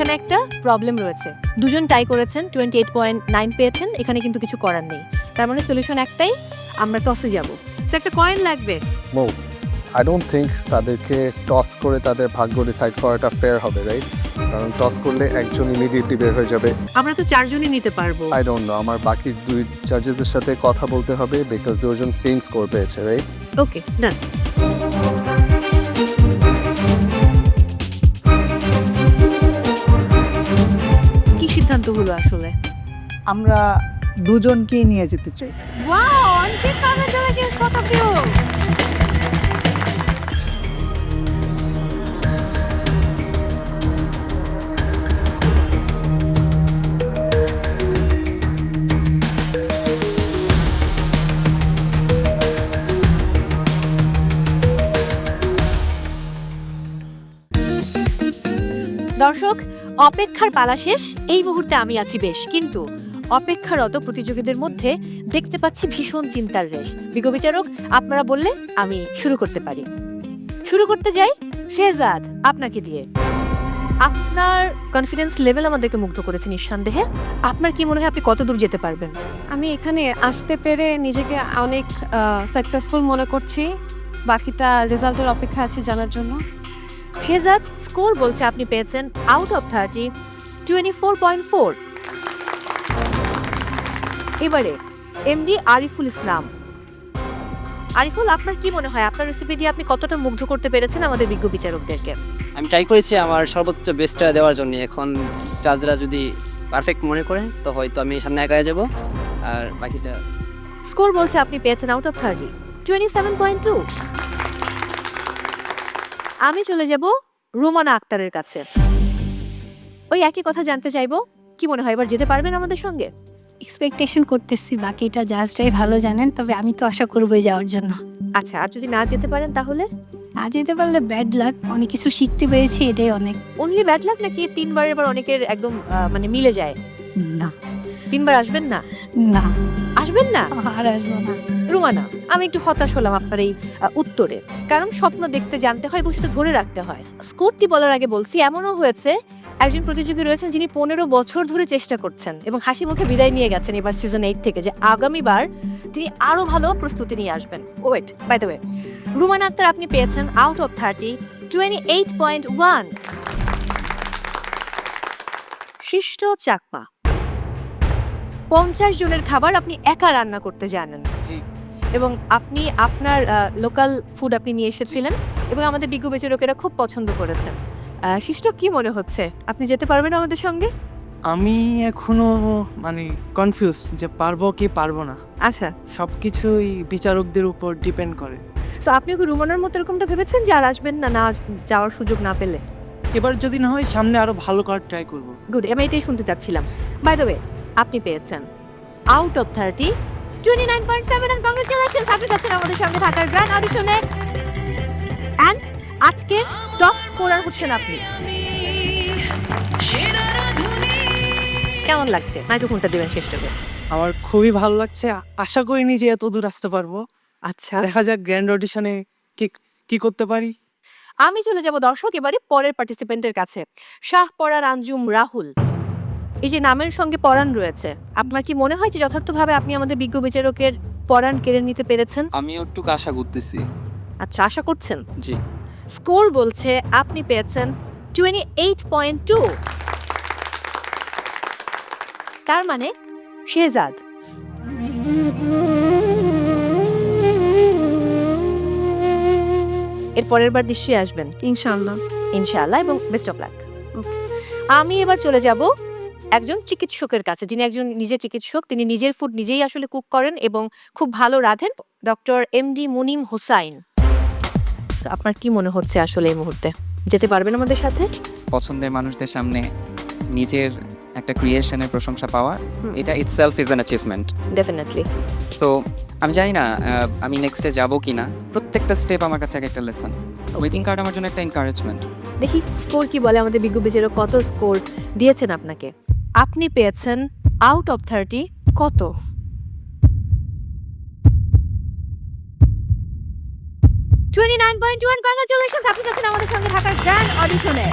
এখানে একটা প্রবলেম রয়েছে। দুজন টাই করেছেন টোয়েন্টি এইট পয়েন্ট নাইন পেয়েছেন এখানে কিন্তু কিছু করার নেই। তার মানে সলিউশন একটাই আমরা টসে যাব। একটা কয়েন লাগবে। মো আই ডোন্ট থিঙ্ক তাদেরকে টস করে তাদের ভাগ্য ডিসাইড করাটা ফেয়ার হবে রাইট কারণ টস করলে একজন ইমিডিয়েটলি বের হয়ে যাবে। আমরা তো চারজনই নিতে পারব। আই ডোন্ট নো আমার বাকি দুই জাজেসের সাথে কথা বলতে হবে বিকজ দুজন সেম স্কোর পেয়েছে রাইট ওকে ডান কি হলো আসলে। আমরা দুজনকেই নিয়ে যেতে চাই। ওয়াও অনেক শেষ কথা কিউ দর্শক অপেক্ষার পালা শেষ। এই মুহূর্তে আমি আছি বেশ কিন্তু অপেক্ষারত প্রতিযোগীদের মধ্যে দেখতে পাচ্ছি ভীষণ চিন্তার রেশ। বিজ্ঞ বিচারক আপনারা বললে আমি শুরু করতে পারি। শুরু করতে যাই শেহজাদ আপনাকে দিয়ে। আপনার কনফিডেন্স লেভেল আমাদেরকে মুগ্ধ করেছে নিঃসন্দেহে। আপনার কি মনে হয় আপনি কত দূর যেতে পারবেন? আমি এখানে আসতে পেরে নিজেকে অনেক সাকসেসফুল মনে করছি। বাকিটা রেজাল্টের অপেক্ষা আছে জানার জন্য। শেহজাদ স্কোর বলছে আপনি পেয়েছেন out of thirty twenty four point four এবারে এমডি আরিফুল ইসলাম। আরিফুল আপনার কি মনে হয়? আপনার রেসিপি দিয়ে আপনি কতটা মুগ্ধ করতে পেরেছেন আমাদের বিজ্ঞ বিচারকদেরকে? আমি ট্রাই করেছি আমার সর্বোচ্চ বেস্টটা দেওয়ার জন্য। এখন জাজরা যদি পারফেক্ট মনে করে তো হয়তো আমি সামনে এগিয়ে যাব। আর বাকিটা স্কোর বলছে আপনি পেয়েছেন out of thirty twenty seven point two আমি চলে যাব রোমানা আক্তারের কাছে। ওই একই কথা জানতে চাইব? কি মনে হয় এবার যেতে পারবেন আমাদের সঙ্গে? এক্সপেকটেশন করতেছি বাকিটা জাজটাই ভালো জানেন তবে আমি তো আশা করবোই যাওয়ার জন্য। আচ্ছা আর যদি না যেতে পারেন তাহলে? না যেতে পারলে ব্যাড লাক অনেক কিছু শিখতে পেরেছি এটাই অনেক। অনলি ব্যাড লাক নাকি তিনবারের বার অনেকের একদম আহ, মানে মিলে যায়? না। তিনবার আসবেন না? না। আসবেন না? আর আসব না। রুমানা আমি একটু হতাশ হলাম আপনার এই উত্তরে। কারণ স্বপ্ন দেখতে জানতে হয় এবং সেটা ধরে রাখতে হয়। স্কোরটি বলার আগে বলছি এমনও হয়েছে একজন প্রতিযোগী রয়েছেন যিনি পনেরো বছর ধরে চেষ্টা করছেন এবং হাসি মুখে বিদায় নিয়ে গেছেন এবার সিজন এইট থেকে যে আগামীবার তিনি আরও ভালো প্রস্তুতি নিয়ে আসবেন। Wait by the way Rumana Akter আপনি পেয়েছেন out of thirty twenty eight point one শিষ্ট চাকমা। পঞ্চাশ জনের খাবার আপনি একা রান্না করতে জানেন। জি। এবং আপনি আপনার লোকাল ফুড আপনি নিয়ে এসেছিলেন এবং আমাদের বিজ্ঞ বিচারকেরা খুব পছন্দ করেছেন। শিষ্ট কি মনে হচ্ছে? আপনি যেতে পারবেন আমাদের সঙ্গে? আমি এখনও মানে কনফিউজ যে পারব কি পারব না। আচ্ছা। সব কিছুই বিচারকদের উপর ডিপেন্ড করে। তো আপনি কি রুমানার মতো এরকমটা ভেবেছেন যে আর আসবেন না না যাওয়ার সুযোগ না পেলে? এবার যদি না হয় সামনে আরও ভালো করার ট্রাই করব। গুড আমি এটাই শুনতে চাচ্ছিলাম। বাই দ্য ওয়ে আপনি পেয়েছেন। Out of thirty twenty nine point seven and congratulation আপনি যাচ্ছেন আমাদের সঙ্গে থাকার গ্র্যান্ড অডিশনে অ্যান্ড আজকে টপ স্কোরার হচ্ছেন আপনি। কেমন লাগছে? মাইক্রোফোনটা দেবেন শেষ করে। আমার খুবই ভালো লাগছে। আশা করিনি যে এত দূর আসতে পারব। আচ্ছা। দেখা যাক গ্র্যান্ড অডিশনে কি কি করতে পারি। আমি চলে যাব দর্শক এবারে পরের পার্টিসিপেন্টের কাছে। শাহ পরার আঞ্জুম রাহুল। এই যে নামের সঙ্গে পরাণ রয়েছে আপনার কি মনে হয় যে যথার্থভাবে আপনি আমাদের বিজ্ঞ বিচারকের পরাণ কেড়ে নিতে পেরেছেন? আমিও একটু আশা করতেছি। আচ্ছা আশা করছেন? জি। স্কোর বলছে আপনি পেয়েছেন টোয়েন্টি এইট পয়েন্ট টু তার মানে শেহজাদ। এর পরের বার নিশ্চয়ই আসবেন। ইনশাআল্লাহ। ইনশাআল্লাহ এবং বেস্ট অফ লাক আমি এবার চলে যাব একজন চিকিৎসকের কাছে যিনি একজন নিজে চিকিৎসক তিনি নিজের ফুড নিজেই আসলে কুক করেন এবং খুব ভালো রাঁধেন। Doctor M D Munim Hossain. আপনার কি মনে হচ্ছে আসলে এই মুহূর্তে? যেতে পারবেন আমাদের সাথে? পছন্দের মানুষদের সামনে নিজের একটা ক্রিয়েশনের প্রশংসা পাওয়া। এটা itself is an achievement definitely so আমি জানি না আমি নেক্সটে যাব কি না প্রত্যেকটা স্টেপ আমার কাছে এক একটা লেসন ওয়েটিং কার্ড আমার জন্য একটা এনকারেজমেন্ট দেখি স্কোর কি বলে আমাদের বিজ্ঞ বিচারক কত স্কোর দিয়েছেন আপনাকে? আপনি পেয়েছেন আউট অফ থার্টি কত? Twenty nine point one congratulation আপনি যাচ্ছেন আমাদের সঙ্গে ঢাকার গ্র্যান্ড অডিশনে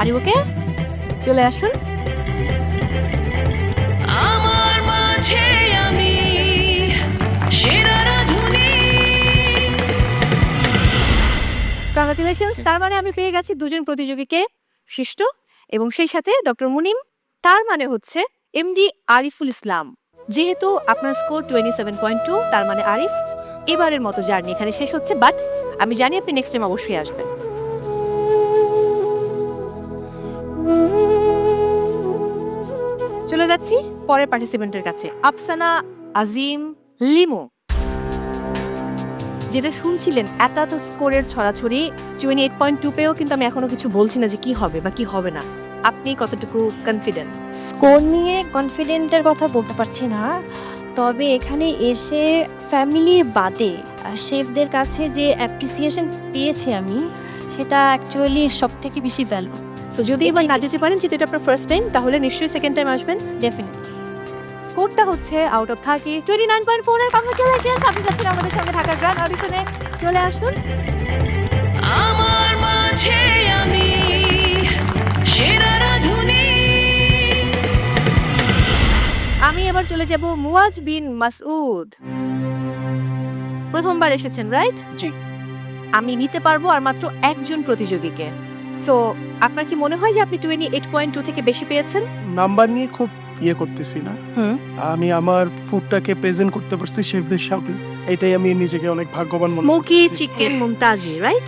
আর ওকে চলে আসুন। আমার মাঝে আমি সেরা রাধুনী তার মানে আমি পেয়ে গেছি দুজন প্রতিযোগীকে শিষ্ট এবং সেই সাথে ডক্টর মুনিম, তার মানে হচ্ছে এমডি আরিফুল ইসলাম। যেহেতু আপনার score twenty seven point two তার মানে আরিফ, এবারের মতো জার্নি এখানে শেষ হচ্ছে, বাট আমি জানি আপনি নেক্সট টাইম অবশ্যই আসবেন। চলে যাচ্ছি পরের পার্টিসিপেন্টের কাছে, আফসানা আজিম লিমো। যেটা শুনছিলেন এত এত স্কোরের ছড়াছড়ি টোয়েন্টি এইট পয়েন্ট টু পেয়েও কিন্তু আমি এখনও কিছু বলছি না যে কি হবে বা কি হবে না। আপনি কতটুকু কনফিডেন্ট স্কোর নিয়ে কনফিডেন্টের কথা বলতে পারছি না তবে এখানে এসে ফ্যামিলির বাদে শেফদের কাছে যে অ্যাপ্রিসিয়েশন পেয়েছি আমি সেটা অ্যাকচুয়ালি সব থেকে বেশি ভ্যালু তো যদি এবার না যেতে পারেন যেহেতু এটা আপনার ফার্স্ট টাইম তাহলে নিশ্চয়ই সেকেন্ড টাইম আসবেন। ডেফিনেটলি স্কোরটা হচ্ছে out of thirty twenty nine point four এর কংগ্রেচুলেশন আপনি যাচ্ছেন আমাদের সঙ্গে ঢাকার গ্র্যান্ড অডিশনে চলে আসুন। আমার মাঝে আমি সেরা রাধুনী। আমি এবার চলে যাব মুয়াজ বিন মাসউদ। প্রথমবার এসেছেন রাইট আমি নিতে পারব আর মাত্র একজন প্রতিযোগীকে। সো আপনার কি মনে হয় যে আপনি টোয়েন্টি এইট পয়েন্ট টু থেকে বেশি পেয়েছেন? নাম্বার নিয়ে খুব ইয়ে করতেছি না। আমি আমার ফুডটাকে প্রেজেন্ট করতে পারছি শেফদের সামনে এটাই আমি নিজেকে অনেক ভাগ্যবান মনে মোকি। চিকেন মুমতাজি রাইট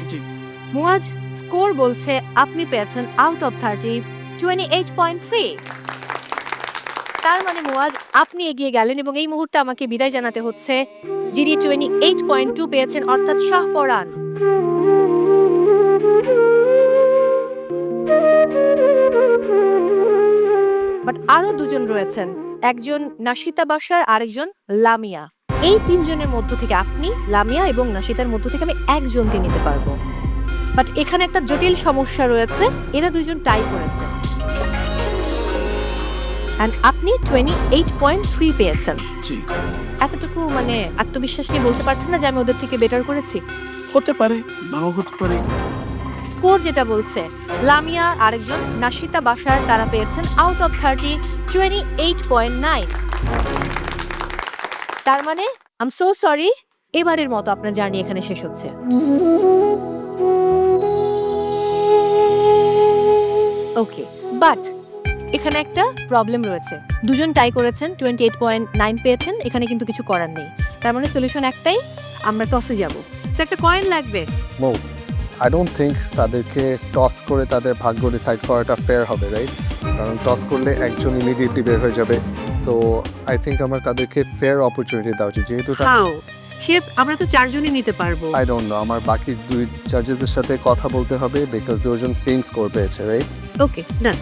মুয়াজ স্কোর বলছে আপনি পেয়েছেন out of thirty twenty eight point three তার মানে মুয়াজ আপনি এগিয়ে গেলেন এবং এই মুহূর্তে আমাকে বিদায় জানাতে হচ্ছে যিনি টোয়েন্টি এইট পয়েন্ট টু পেয়েছেন অর্থাৎ শাহ পরান। বাট আরও দুজন রয়েছেন একজন নাশিতা বাসার আরেকজন লামিয়া। এই তিনজনের মধ্য থেকে আপনি লামিয়া এবং নাশিতার মধ্য থেকে আমি একজনকে নিতে পারব। বাট এখানে একটা জটিল সমস্যা রয়েছে এরা দুজন টাই করেছেন অ্যান্ড আপনি টোয়েন্টি এইট পয়েন্ট থ্রি পেয়েছেন এতটুকু মানে আত্মবিশ্বাস নিয়ে বলতে পারছেন না যে আমি ওদের থেকে বেটার করেছি? হতে পারে নাও হতে পারে। স্কোর যেটা বলছে। লামিয়া আরেকজন নাশিতা বাসার তারা পেয়েছেন out of thirty twenty eight point nine তার মানে আম সো সরি এবারের মতো আপনার জার্নি এখানে শেষ হচ্ছে। ওকে বাট এখানে একটা প্রবলেম রয়েছে। দুজন টাই করেছেন টোয়েন্টি এইট পয়েন্ট নাইন পেয়েছেন, এখানে কিন্তু কিছু করার নেই। তার মানে সলিউশন একটাই, আমরা টসে যাব। একটা কয়েন লাগবে। আই ডোন্ট থিঙ্ক তাদেরকে টস করে তাদের ভাগ্য ডিসাইড করাটা ফেয়ার হবে রাইট কারণ টস করলে একজন ইমিডিয়েটলি বের হয়ে যাবে। সো আই থিঙ্ক আমার তাদেরকে ফেয়ার অপরচুনিটি দেওয়া উচিত। যেহেতু আমরা তো চারজনই নিতে পারব। আই ডোন্ট নো আমার বাকি দুই জাজেসদের সাথে কথা বলতে হবে বিকজ দুজন সেম স্কোর পেয়েছে রাইট ওকে ডান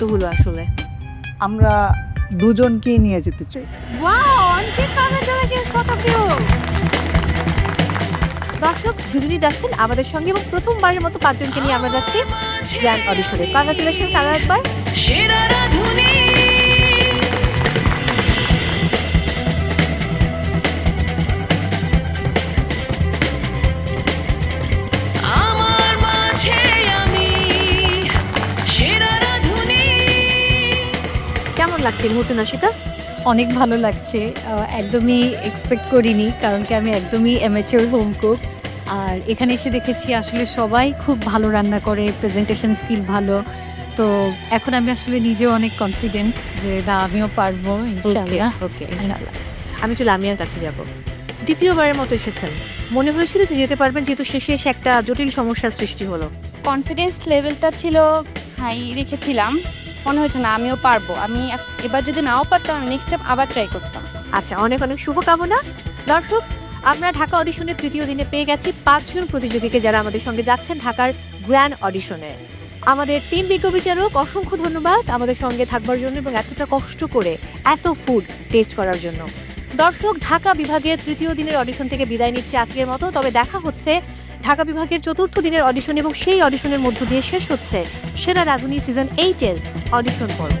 সিদ্ধান্ত হলো আসলে? আমরা দুজনকেই নিয়ে যেতে চাই। ওয়াও অনেক কংগ্রেচুলেশনস কথা কেউ। দর্শক দুজনই যাচ্ছেন আমাদের সঙ্গে এবং প্রথমবারের মতো পাঁচজনকে নিয়ে আমরা যাচ্ছি গ্র্যান্ড অডিশনে কংগ্রাচুলেশন আরও একবার। লাগছে এই মুহূর্তে নাশিতা অনেক ভালো লাগছে। আহ, একদমই এক্সপেক্ট করিনি কারণ কি আমি একদমই অ্যামেচিওর হোম কুক আর এখানে এসে দেখেছি আসলে সবাই খুব ভালো রান্না করে প্রেজেন্টেশন স্কিল ভালো। তো এখন আমি আসলে নিজেও অনেক কনফিডেন্ট যে না আমিও পারব ইনশাআল্লাহ। ওকে ইনশাআল্লাহ। আমি একটু লামিয়ার কাছে যাব। দ্বিতীয়বারের মতো এসেছেন। মনে হয়েছিল যে যেতে পারবেন যেহেতু শেষে এসে একটা জটিল সমস্যার সৃষ্টি হলো। কনফিডেন্স লেভেলটা ছিল হাই রেখেছিলাম। মনে হয়েছে না, আমিও পারব। আমি এবার যদি নাও পারতাম, আমি নেক্সট টাইম আবার ট্রাই করতাম। আচ্ছা অনেক অনেক শুভকামনা। দর্শক, আমরা ঢাকা অডিশনের তৃতীয় দিনে পেয়ে গেছি পাঁচজন প্রতিযোগীকে যারা আমাদের সঙ্গে যাচ্ছেন ঢাকার গ্র্যান্ড অডিশনে আমাদের তিন বিজ্ঞ বিচারক, অসংখ্য ধন্যবাদ আমাদের সঙ্গে থাকবার জন্য এবং এতটা কষ্ট করে, এত ফুড টেস্ট করার জন্য। দর্শক, ঢাকা বিভাগের তৃতীয় দিনের অডিশন থেকে বিদায় নিচ্ছে আজকের মতো। তবে দেখা হচ্ছে ঢাকা বিভাগের চতুর্থ দিনের অডিশন এবং সেই অডিশনের মধ্য দিয়ে শেষ হচ্ছে সেরা রাজনী সিজন এইটের অডিশন পর্ব।